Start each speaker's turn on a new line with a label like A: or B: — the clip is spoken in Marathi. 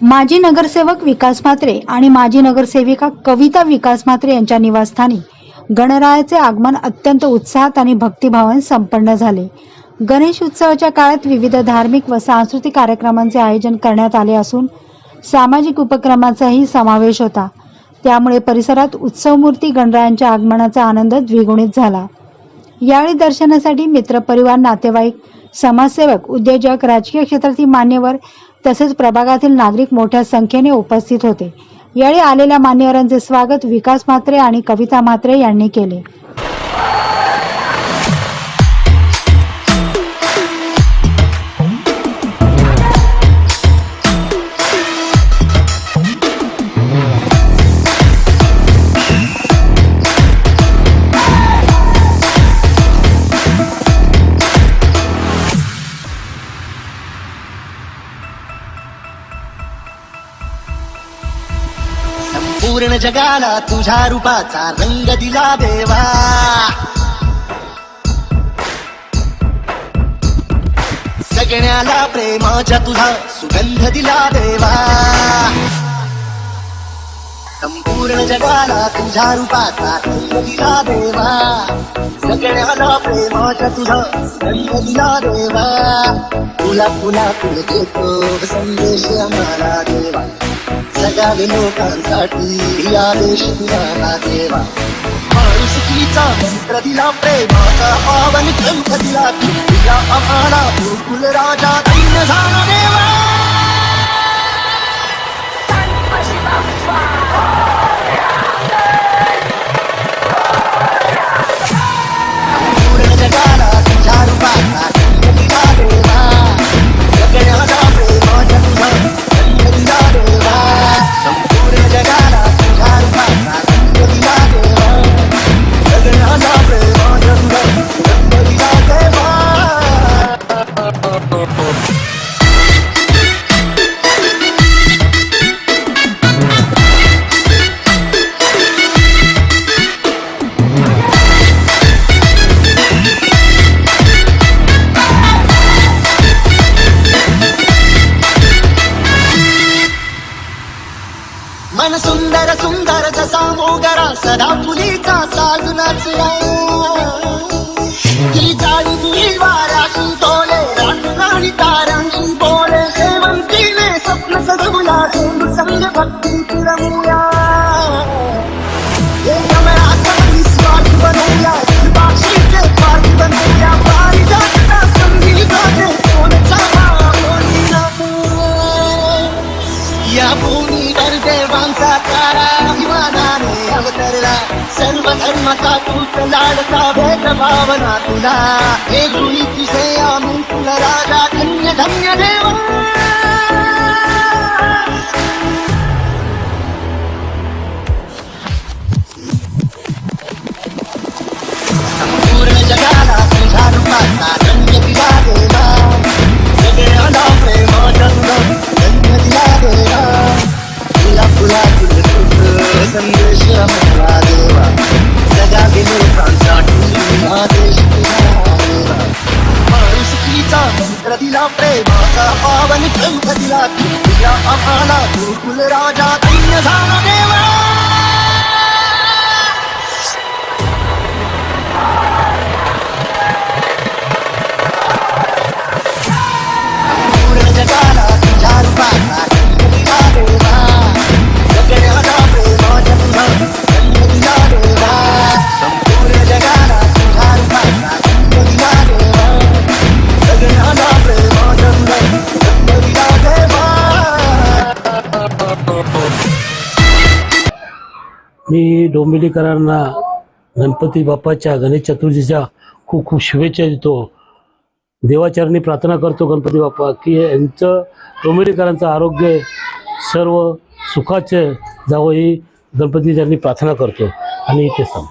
A: माजी नगरसेवक विकास म्हात्रे आणि माजी नगरसेविका कविता विकास म्हात्रे यांच्या निवासस्थानी गणरायाचे आगमन अत्यंत उत्साहात आणि भक्तिभावाने संपन्न झाले. गणेश उत्सवाच्या काळात विविध धार्मिक व सांस्कृतिक कार्यक्रमांचे आयोजन करण्यात आले असून सामाजिक उपक्रमाचाही समावेश होता. त्यामुळे परिसरात उत्सवमूर्ती गणरायांच्या आगमनाचा आनंद द्विगुणित झाला. यावेळी दर्शनासाठी मित्रपरिवार नातेवाईक समाजसेवक उद्योजक राजकीय क्षेत्रातील मान्यवर तसेच प्रभागातील नागरिक मोठ्या संख्येने उपस्थित होते. यावेळी आलेल्या मान्यवरांचे स्वागत विकास म्हात्रे आणि कविता म्हात्रे यांनी केले.
B: पूर्ण जगाला तुझ्या रूपाचा रंग दिला देवा. सगळ्याला प्रेमाच्या तुझा सुगंध दिला देवा. संपूर्ण जगाला तुझ्या रूपाचा रंग दिला देवा. सगळ्याला प्रेमाच्या तुझा सुगंध दिला देवा. तुला तुला तुला देतो संदेश आम्हाला देवा. जगावे लोकांसाठी आदेश दिला देवा. माणुसकीचा मंत्र दिला प्रेमाचा पावन ग्रंथ दिला दिला आम्हाला गुरुकुल राजा सदा फुलीचा साज नाचला ही जाळी तुझी वाऱ्यातून तोले राणी तारांची बोले. शेवंतीने स्वप्न सजवला संग भक्ती रमूया सर्व धर्माचा तूच लाडका भेद भावना तुला हे गुणी तुझे आम्ही तुला राजा धन्य धन्य देवा माझा पावन ग्रंथ दिला आम्हाला गुरुकुल राजा धन्य झाला देवा।
C: मी डोंबिवलीकरांना गणपती बाप्पाच्या गणेश चतुर्थीच्या खूप खूप शुभेच्छा देतो. देवाचरणी प्रार्थना करतो गणपती बाप्पा की यांचं डोंबिवलीकरांचं आरोग्य सर्व सुखाचे जावं ही गणपतीचरणी प्रार्थना करतो. आणि ते सांग